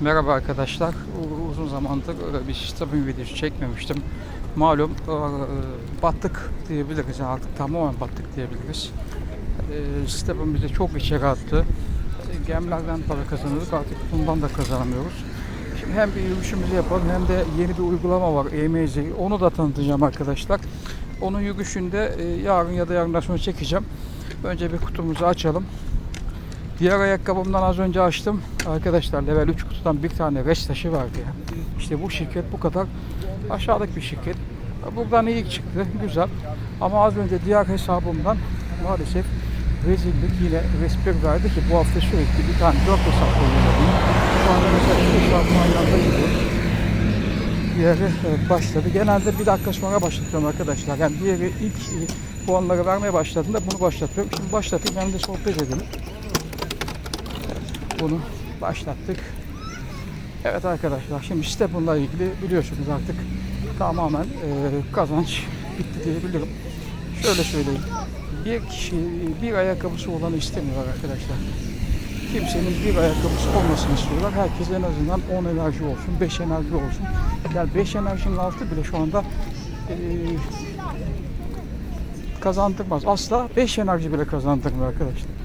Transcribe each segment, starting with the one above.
Merhaba arkadaşlar. Uzun zamandır bir sistem videosu çekmemiştim. Malum e, battık diyebiliriz. Yani artık tamamen battık diyebiliriz. E, Sistem bizi çok içeri attı. E, Gemlerden para kazanıyorduk. Artık bundan da kazanamıyoruz. Şimdi hem bir yürüyüşümüzü yapalım hem de yeni bir uygulama var EMZ. Onu da tanıtacağım arkadaşlar. Onun yürüyüşünde yarın ya da yarından sonra çekeceğim. Önce bir kutumuzu açalım. Diğer ayakkabımdan az önce açtım. Arkadaşlar level 3 kutudan bir tane res taşı vardı ya. İşte bu şirket bu kadar aşağılık bir şirket. Buradan iyi çıktı. Güzel. Ama az önce diğer hesabımdan maalesef rezillik yine respir verdi ki bu hafta sürekli bir tane 4 hesap kullanıyorum. Şu anda mesela şu hesabım aynı. Diğeri başladı. Genelde bir dakika sonra başlatıyorum arkadaşlar. Yani diğeri ilk e, puanları vermeye başladığında bunu başlatıyorum. Şimdi başlatayım hem de sohbet edelim. Bunu başlattık. Evet arkadaşlar şimdi işte bununla ilgili biliyorsunuz artık tamamen e, kazanç bitti diyebilirim. Şöyle söyleyeyim. Bir kişi bir ayakkabısı olanı istemiyor arkadaşlar. Kimsenin bir ayakkabısı olmasını istiyorlar. Herkes en azından 10 enerji olsun, 5 enerji olsun. Yani 5 enerjinin altı bile şu anda e, kazandırmaz. Asla 5 enerji bile kazandırmıyor arkadaşlar.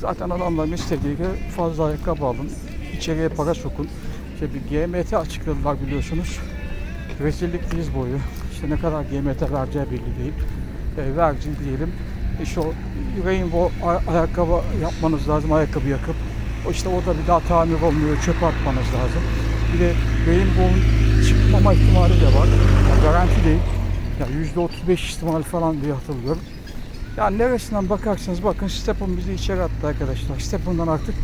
Zaten adamların istediği gibi fazla ayakkabı alın, içeriye para sokun. İşte bir GMT açıkladılar biliyorsunuz. Rezillik diz boyu. İşte ne kadar GMT vereceği belli değil. E, verci diyelim. İşte o Rainbow ay- ayakkabı yapmanız lazım, ayakkabı yakıp. İşte o da bir daha tamir olmuyor, çöpe atmanız lazım. Bir de Rainbow'un çıkmama ihtimali de var. Ya garanti değil. Ya %35 ihtimal falan diye hatırlıyorum. Yani neresinden bakarsanız bakın Stepon bizi içeri attı arkadaşlar. Stepon'dan artık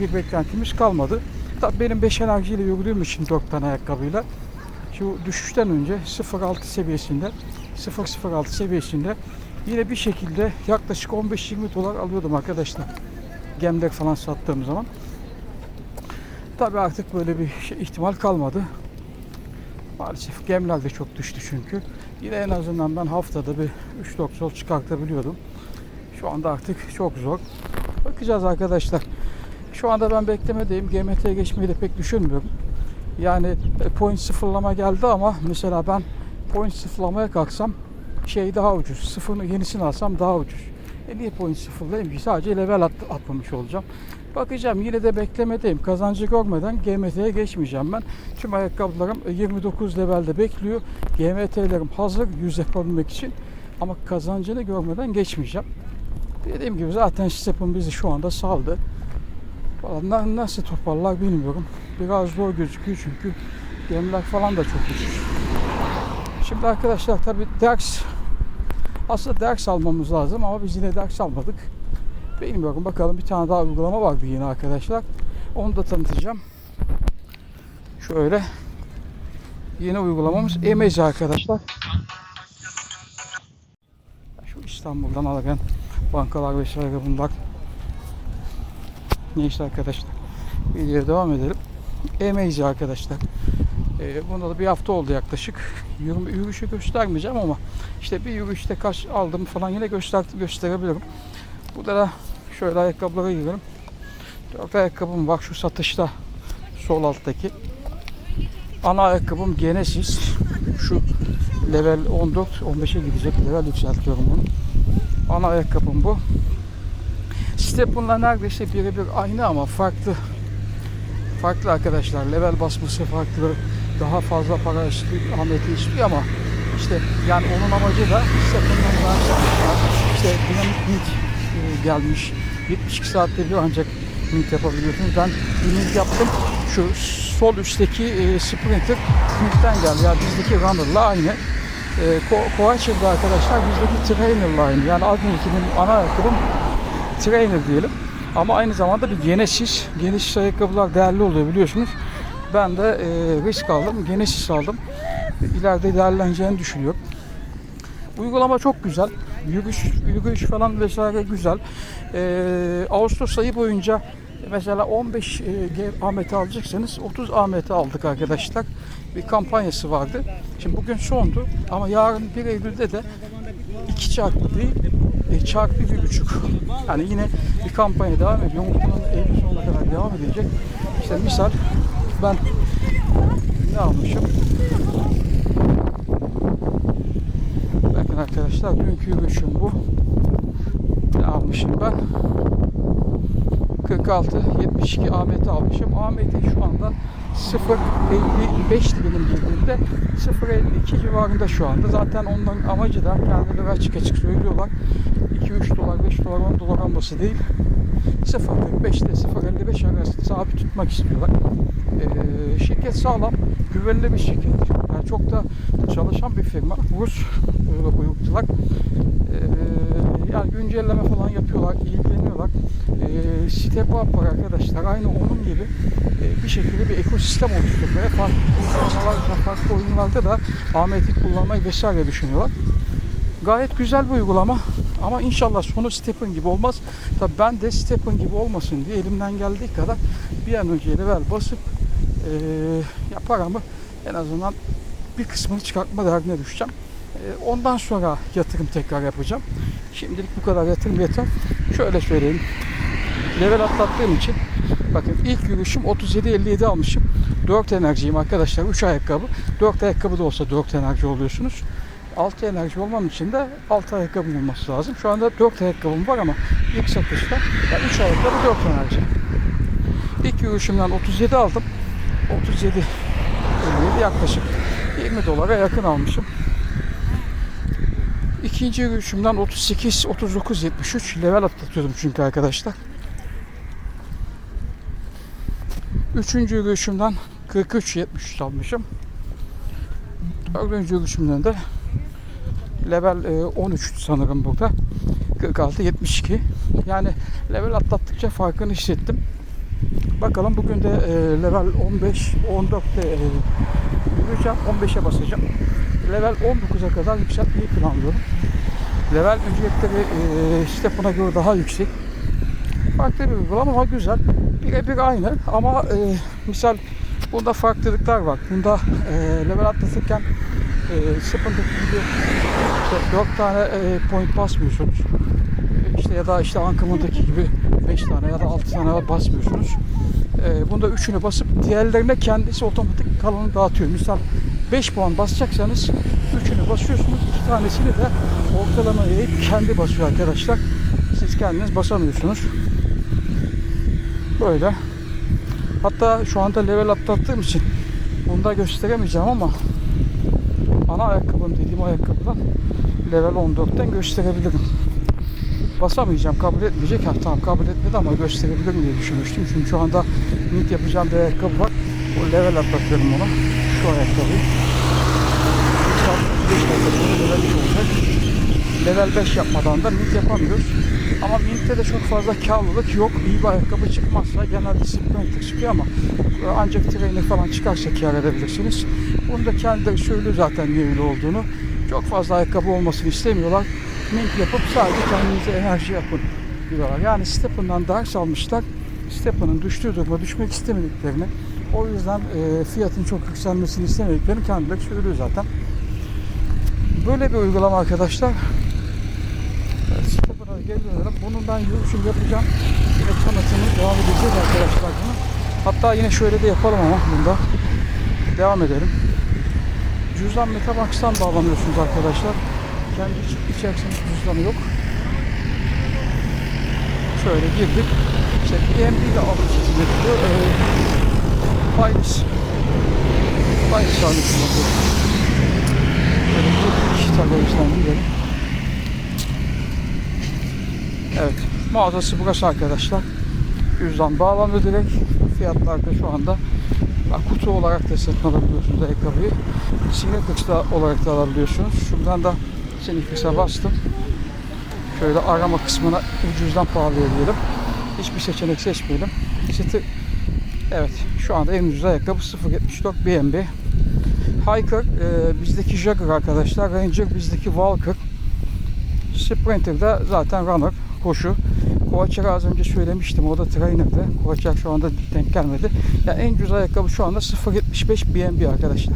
bir beklentimiz kalmadı. Tabii benim 5 enerjiyle yürüdüğüm için 4 tane ayakkabıyla şu düşüşten önce 0.6 seviyesinde 0.06 seviyesinde yine bir şekilde yaklaşık 15-20 dolar alıyordum arkadaşlar. Gemler falan sattığım zaman. Tabii artık böyle bir şey, ihtimal kalmadı. Maalesef gemler de çok düştü çünkü. Yine en azından ben haftada bir 3-4 sol çıkartabiliyordum. Şu anda artık çok zor. Bakacağız arkadaşlar. Şu anda ben beklemedeyim. GMT'ye geçmeyi de pek düşünmüyorum. Yani e, point sıfırlama geldi ama mesela ben point sıfırlamaya kalksam şey daha ucuz. Sıfırını yenisini alsam daha ucuz. E niye point sıfırlayayım ki? Sadece level at, atmamış olacağım. Bakacağım yine de beklemedeyim. Kazancı görmeden GMT'ye geçmeyeceğim ben. Tüm ayakkabılarım e, 29 levelde bekliyor. GMT'lerim hazır yüz yapabilmek için. Ama kazancını görmeden geçmeyeceğim. Dediğim gibi zaten Step'in bizi şu anda saldı. Valla na- nasıl toparlar bilmiyorum. Biraz zor gözüküyor çünkü gemiler falan da çok ucuz. Şimdi arkadaşlar tabi ders aslında ders almamız lazım ama biz yine ders almadık. Bilmiyorum bakalım bir tane daha uygulama vardı yine arkadaşlar. Onu da tanıtacağım. Şöyle yeni uygulamamız Emezi arkadaşlar. Şu İstanbul'dan alırken bankalar vesaire bunlar. Neyse arkadaşlar. Videoya devam edelim. Emezi arkadaşlar. Ee, bunda da bir hafta oldu yaklaşık. Yürü, yürüyüşü göstermeyeceğim ama işte bir yürüyüşte kaç aldım falan yine göster gösterebilirim. Burada da şöyle ayakkabılara girelim. Dört ayakkabım var şu satışta sol alttaki. Ana ayakkabım Genesis. Şu level 14 15'e gidecek level yükseltiyorum bunu. Ana ayakkabım bu. Step bunlar neredeyse birebir aynı ama farklı. Farklı arkadaşlar. Level basması farklı. Daha fazla para istiyor, Ahmet'i istiyor ama işte yani onun amacı da Step'in daha işte dinamik gelmiş. 72 saatte bir ancak mint yapabiliyorsunuz. Ben bir mint yaptım. Şu sol üstteki e, Sprinter mintten geldi. Ya bizdeki Runner'la aynı. E, Ko- Kovaçev'de arkadaşlar bizdeki Trainer'la aynı. Yani benim ana ayakkabım Trainer diyelim. Ama aynı zamanda bir Genesis. Genesis ayakkabılar değerli oluyor biliyorsunuz. Ben de e, risk aldım. Genesis aldım. İleride değerleneceğini düşünüyorum. Uygulama çok güzel. Yürüyüş, yürüyüş falan vesaire güzel. Ee, Ağustos ayı boyunca mesela 15 e, Ahmet'i alacaksanız 30 Ahmet'i aldık arkadaşlar. Bir kampanyası vardı. Şimdi bugün sondu ama yarın 1 Eylül'de de 2 çarpı değil e, çarpı bir buçuk. Yani yine bir kampanya devam ediyor. Muhtemelen Eylül sonuna kadar devam edecek. İşte misal Ben ne almışım? Bakın arkadaşlar dünkü yürüyüşüm bu. Almışım ben? 46 72 Ahmet'i almışım. Ahmet'i şu anda 0.55 benim girdiğimde 0.52 civarında şu anda. Zaten onların amacı da kendileri açık açık söylüyorlar. 2-3 dolar, 5 dolar, 10 dolar olması değil. 0.45 ile 0.55 arasında sabit tutmak istiyorlar. Ee, şirket sağlam, güvenilir bir şirket. Yani çok da çalışan bir firma. Rus e, uyrukçular. Ee, yani güncelleme falan yapıyorlar, ilgileniyorlar. Ee, site bu var arkadaşlar. Aynı onun gibi e, bir şekilde bir ekosistem oluşturmaya, farklı uygulamalarda, farklı oyunlarda da Ahmet'i kullanmayı vesaire düşünüyorlar. Gayet güzel bir uygulama ama inşallah sonu Stephen gibi olmaz. Tabi ben de Stephen gibi olmasın diye elimden geldiği kadar bir an önce level basıp e, ya en azından bir kısmını çıkartma derdine düşeceğim. E, ondan sonra yatırım tekrar yapacağım. Şimdilik bu kadar yatırım yeter. Şöyle söyleyeyim. Level atlattığım için bakın ilk yürüyüşüm 37-57 almışım. 4 enerjiyim arkadaşlar. 3 ayakkabı. 4 ayakkabı da olsa 4 enerji oluyorsunuz. 6 enerji olmam için de 6 ayakkabı olması lazım. Şu anda 4 ayakkabım var ama ilk satışta yani 3 ayakkabı 4 enerji. İlk yürüyüşümden 37 aldım. 37 57 yaklaşık 20 dolara yakın almışım. İkinci yürüyüşümden 38 39 73 level atlatıyordum çünkü arkadaşlar. Üçüncü yürüyüşümden 43 73 almışım. Dördüncü yürüyüşümden de level e, 13 sanırım burada. 46 72. Yani level atlattıkça farkını hissettim. Bakalım bugün de e, level 15 14'te e, yürüyeceğim. 15'e basacağım. Level 19'a kadar yükseltmeyi planlıyorum. Level ücretleri e, Stepan'a göre daha yüksek. Farklı bir uygulama ama güzel. Birebir aynı ama e, misal bunda farklılıklar var. Bunda e, level atlatırken e, Stepan'daki gibi işte 4 tane e, point basmıyorsunuz. İşte ya da işte Ankıma'daki gibi 5 tane ya da 6 tane basmıyorsunuz. E, bunda üçünü basıp diğerlerine kendisi otomatik kalanı dağıtıyor. Misal 5 puan basacaksanız üçünü basıyorsunuz. iki tanesini de ortalama yayıp kendi basıyor arkadaşlar. Siz kendiniz basamıyorsunuz. Böyle. Hatta şu anda level atlattığım için bunu da gösteremeyeceğim ama ana ayakkabım dediğim ayakkabıdan level 14'ten gösterebilirim. Basamayacağım, kabul etmeyecek. Ha, tamam kabul etmedi ama gösterebilirim diye düşünmüştüm. Çünkü şu anda mint yapacağım bir ayakkabı var. O level atlatıyorum onu. Şu ayakkabıyı. Saat 35 dakika sonra level 3 olacak. Level 5 yapmadan da mint yapamıyoruz. Ama mintte de çok fazla karlılık yok. İyi bir ayakkabı çıkmazsa genelde sprinter çıkıyor ama e, ancak trainer falan çıkarsa kar edebilirsiniz. Bunu da kendileri söylüyor zaten niye öyle olduğunu. Çok fazla ayakkabı olmasını istemiyorlar. Mint yapıp sadece kendinize enerji yapın diyorlar. Yani Stephen'dan ders almışlar. Stephen'ın düştüğü duruma düşmek istemediklerini, o yüzden e, fiyatın çok yükselmesini istemediklerini kendileri söylüyor zaten. Böyle bir uygulama arkadaşlar. Geri dönelim. Bunun ben yürüyüşüm yapacağım. Yine tanıtımı devam edeceğiz arkadaşlar bunu. Hatta yine şöyle de yapalım ama bunda. Devam edelim. Cüzdan Metamax'tan bağlanıyorsunuz arkadaşlar. Kendi iç- içerisinde cüzdanı yok. Şöyle girdik. İşte BNB ile alış yapıyor. Ee, Binance. Binance sarnıcı bakıyor. Şöyle girdik. Tabii gidelim. Evet. Mağazası burası arkadaşlar. Cüzdan bağlandı direkt. Fiyatlar da şu anda kutu olarak da satın alabiliyorsunuz ayakkabıyı. Singlecox'ta olarak da alabiliyorsunuz. Şuradan da Sneakers'a bastım. Şöyle arama kısmına ucuzdan pahalıya diyelim. Hiçbir seçenek seçmeyelim. Çıtı Evet şu anda en ucuz ayakkabı 0.74 BNB. Hiker e, bizdeki Jagger arkadaşlar. Ranger bizdeki Walker. Sprinter da zaten runner, koşu. Kovaçer az önce söylemiştim. O da trainer'dı. Kovaçer şu anda denk gelmedi. Yani en ucuz ayakkabı şu anda 0.75 BNB arkadaşlar.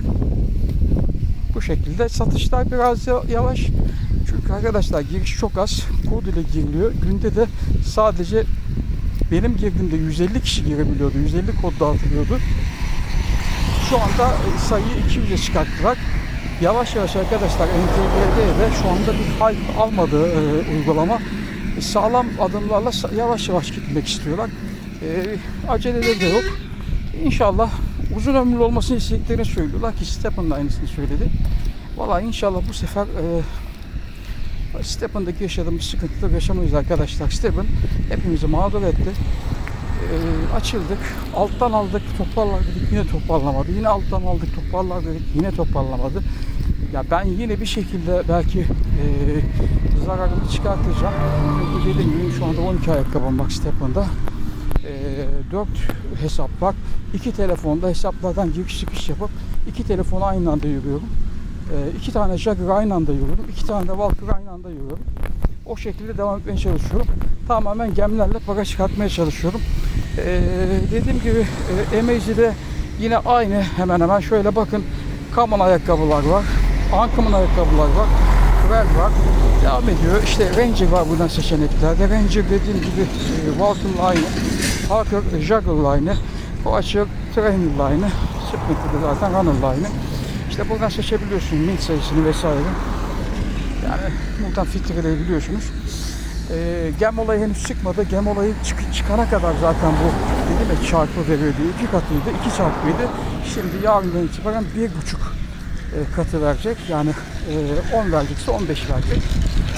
Bu şekilde satışlar biraz ya- yavaş. Çünkü arkadaşlar giriş çok az. Kod ile giriliyor. Günde de sadece benim girdiğimde 150 kişi girebiliyordu. 150 kod dağıtılıyordu. şu anda e, sayıyı 200'e çıkarttılar. Yavaş yavaş arkadaşlar entegrede de şu anda bir hal almadığı e, uygulama E, sağlam adımlarla yavaş yavaş gitmek istiyorlar. E, aceleleri de yok. İnşallah uzun ömürlü olmasını istediklerini söylüyorlar ki Stephen da aynısını söyledi. Valla inşallah bu sefer e, Stephen'daki yaşadığımız sıkıntıları yaşamayız arkadaşlar. Stephen hepimizi mağdur etti. E, açıldık, alttan aldık, toparlar dedik yine toparlamadı. Yine alttan aldık, toparlar dedik yine toparlamadı. Ya ben yine bir şekilde belki e, zararını çıkartacağım. Çünkü dediğim gibi şu anda 12 ayakkabım bak Stephen'da. E, 4 hesap var. İki telefonda hesaplardan giriş çıkış yapıp iki telefonu aynı anda yürüyorum. E, iki tane Jagger aynı anda yürüyorum. iki tane de Walker aynı anda yürüyorum. O şekilde devam etmeye çalışıyorum. Tamamen gemlerle para çıkartmaya çalışıyorum. Ee, dediğim gibi e, Amaze'de yine aynı hemen hemen şöyle bakın Kaman ayakkabılar var. Ankım'ın ayakkabılar var. Kvel var. Devam ediyor. İşte Ranger var buradan seçeneklerde. Ranger dediğim gibi e, Walton'la aynı. Parker Jagger'la aynı. Bu açık Trainer'la aynı. Sprinter'da zaten Runner'la aynı. İşte buradan seçebiliyorsun mil sayısını vesaire. Yani buradan filtreleri biliyorsunuz. Ee, gem olayı henüz çıkmadı. Gem olayı çık- çıkana kadar zaten bu dedim ya çarpı veriyordu. iki katıydı, iki çarpıydı. Şimdi yarından itibaren bir buçuk e, katı verecek. Yani e, 10 verecekse 15 verecek.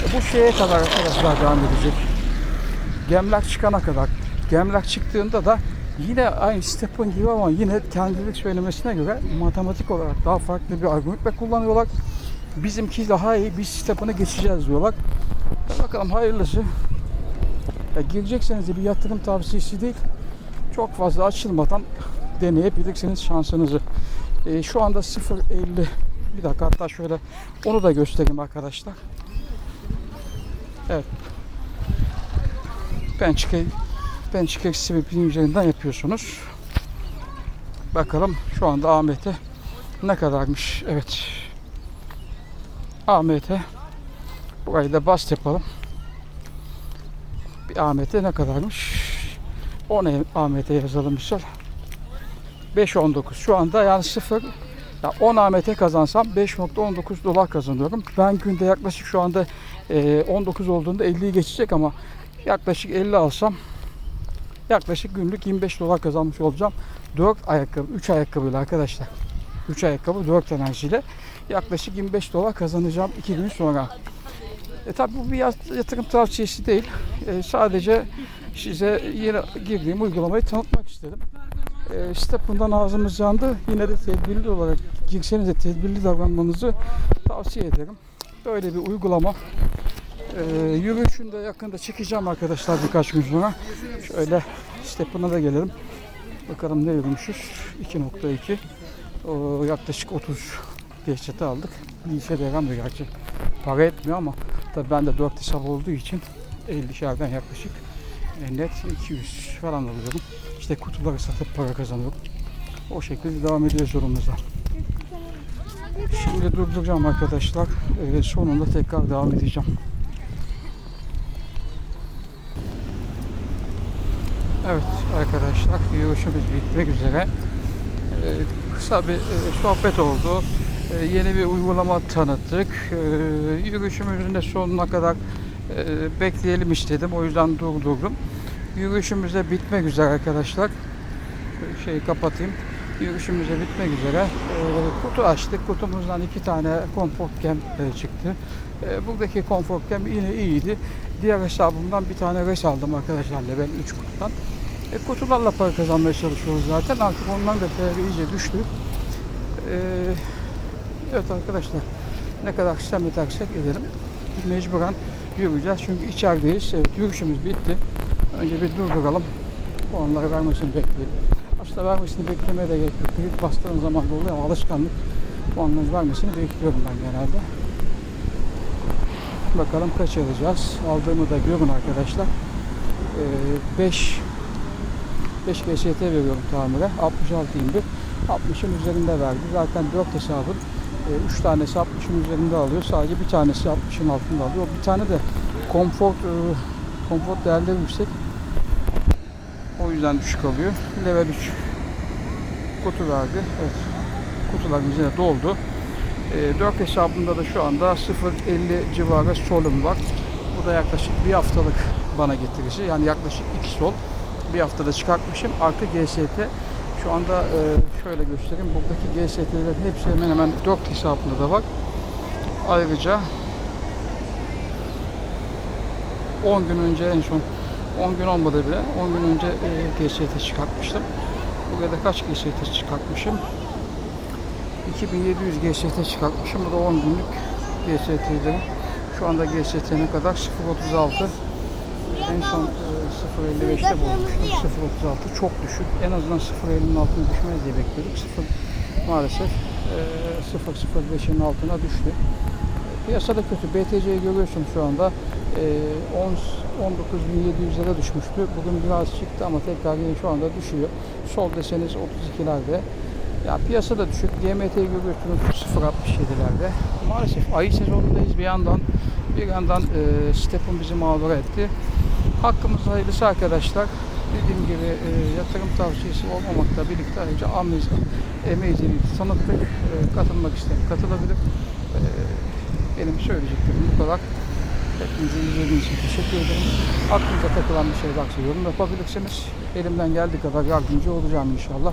E, bu şeye kadar arkadaşlar devam edecek. Gemler çıkana kadar. Gemler çıktığında da yine aynı Stephen gibi ama yine kendilik söylemesine göre matematik olarak daha farklı bir algoritma kullanıyorlar. Bizimki daha iyi bir Stephen'ı geçeceğiz diyorlar. Ya Bakalım hayırlısı. Ya girecekseniz de bir yatırım tavsiyesi değil. Çok fazla açılmadan deneyebilirsiniz şansınızı. Ee, şu anda 0.50 bir dakika hatta şöyle onu da göstereyim arkadaşlar. Evet. Ben çıkayım. Ben çıkayım sebebinin üzerinden yapıyorsunuz. Bakalım şu anda Ahmet'e ne kadarmış. Evet. Ahmet'e Burayı da bast yapalım. Bir Ahmet'e ne kadarmış? 10 Ahmet'e yazalım misal. 5.19 şu anda yani 0 ya 10 Ahmet'e kazansam 5.19 dolar kazanıyorum. Ben günde yaklaşık şu anda e, 19 olduğunda 50'yi geçecek ama yaklaşık 50 alsam yaklaşık günlük 25 dolar kazanmış olacağım. 4 ayakkabı, 3 ayakkabıyla arkadaşlar. 3 ayakkabı 4 enerjiyle yaklaşık 25 dolar kazanacağım 2 gün sonra. E tabi bu bir yat- yatırım tavsiyesi değil. E, sadece size yeni girdiğim uygulamayı tanıtmak istedim. E, işte bundan ağzımız yandı. Yine de tedbirli olarak girseniz de tedbirli davranmanızı tavsiye ederim. Böyle bir uygulama. E, yürüyüşünde yakında çekeceğim arkadaşlar birkaç gün sonra. Şöyle Stephen'a da gelelim. Bakalım ne yürümüşüz. 2.2 o, yaklaşık 30 geçeti aldık. Bir işe de gerçi. Para etmiyor ama tabii ben de 4 hesap olduğu için 50'şerden yaklaşık e, net 200 falan alıyorum. İşte kutuları satıp para kazanıyorum. O şekilde devam ediyoruz yolumuza. Şimdi durduracağım arkadaşlar. Ee, sonunda tekrar devam edeceğim. Evet arkadaşlar yürüyüşümüz bitmek üzere. Ee, kısa bir e, sohbet oldu. Ee, yeni bir uygulama tanıttık. Ee, yürüyüşümüzün de sonuna kadar e, bekleyelim istedim. O yüzden durdurdum. Yürüyüşümüz de bitmek üzere arkadaşlar. Ee, Şeyi kapatayım. Yürüyüşümüz de bitmek üzere. Ee, kutu açtık. Kutumuzdan iki tane comfort cam e, çıktı. Ee, buradaki comfort cam yine iyiydi. Diğer hesabımdan bir tane res aldım arkadaşlarla ben 3 kutudan. E, kutularla para kazanmaya çalışıyoruz zaten. Artık ondan da değeri iyice düştü. Ee, evet arkadaşlar ne kadar sistem edersek edelim. Mecburen yürüyeceğiz çünkü içerideyiz. Evet yürüyüşümüz bitti. Önce bir durduralım. Puanları vermesini bekleyelim. Aslında vermesini beklemeye de gerek yok. Büyük bastığın zaman da oluyor ama alışkanlık puanları vermesini bekliyorum ben genelde. Bakalım kaç alacağız. Aldığımı da görün arkadaşlar. Ee, 5 5 GST veriyorum tamire. 66 indir. 60'ın üzerinde verdi. Zaten 4 hesabın 3 tanesi 60'ın üzerinde alıyor. Sadece bir tanesi 60'ın altında alıyor. Bir tane de konfor e, konfor değerleri yüksek. O yüzden düşük alıyor. Level 3 kutu verdi. Evet. kutularımız yine doldu. E, 4 hesabımda da şu anda 0.50 civarı solum var. Bu da yaklaşık bir haftalık bana getirisi. Yani yaklaşık 2 sol. Bir haftada çıkartmışım. Artı GST. Şu anda e, şöyle göstereyim. Buradaki GST'lerin hepsi hemen hemen 4 hesabımda da var. Ayrıca 10 gün önce en son 10 gün olmadı bile 10 gün önce e, GST çıkartmıştım. Buraya da kaç GST çıkartmışım? 2700 GST çıkartmışım. Bu da 10 günlük GST'leri. Şu anda GST ne kadar? 0.36. En son e, 0.55'te bulmuştum. 0.36 çok düşük. En azından 0.50'nin altına düşmez diye bekliyorduk. 0 maalesef e, 0.05'in altına düştü. Piyasada kötü. BTC'yi görüyorsunuz şu anda. E, 10 19.700'lere düşmüştü. Bugün biraz çıktı ama tekrar yine şu anda düşüyor. Sol deseniz 32'lerde. Ya piyasada düşük. GMT'yi görüyorsunuz 0.67'lerde. Maalesef ayı sezonundayız. Bir yandan bir yandan e, Step'in bizi mağdur etti. Hakkımız hayırlısı arkadaşlar. Dediğim gibi e, yatırım tavsiyesi olmamakla birlikte ayrıca Amazon emeğini tanıttık. E, katılmak isteyen katılabilir. E, benim söyleyeceklerim bu kadar. Hepinize izlediğiniz için teşekkür ederim. Aklınıza takılan bir şey varsa yorum yapabilirsiniz. Elimden geldiği kadar yardımcı olacağım inşallah.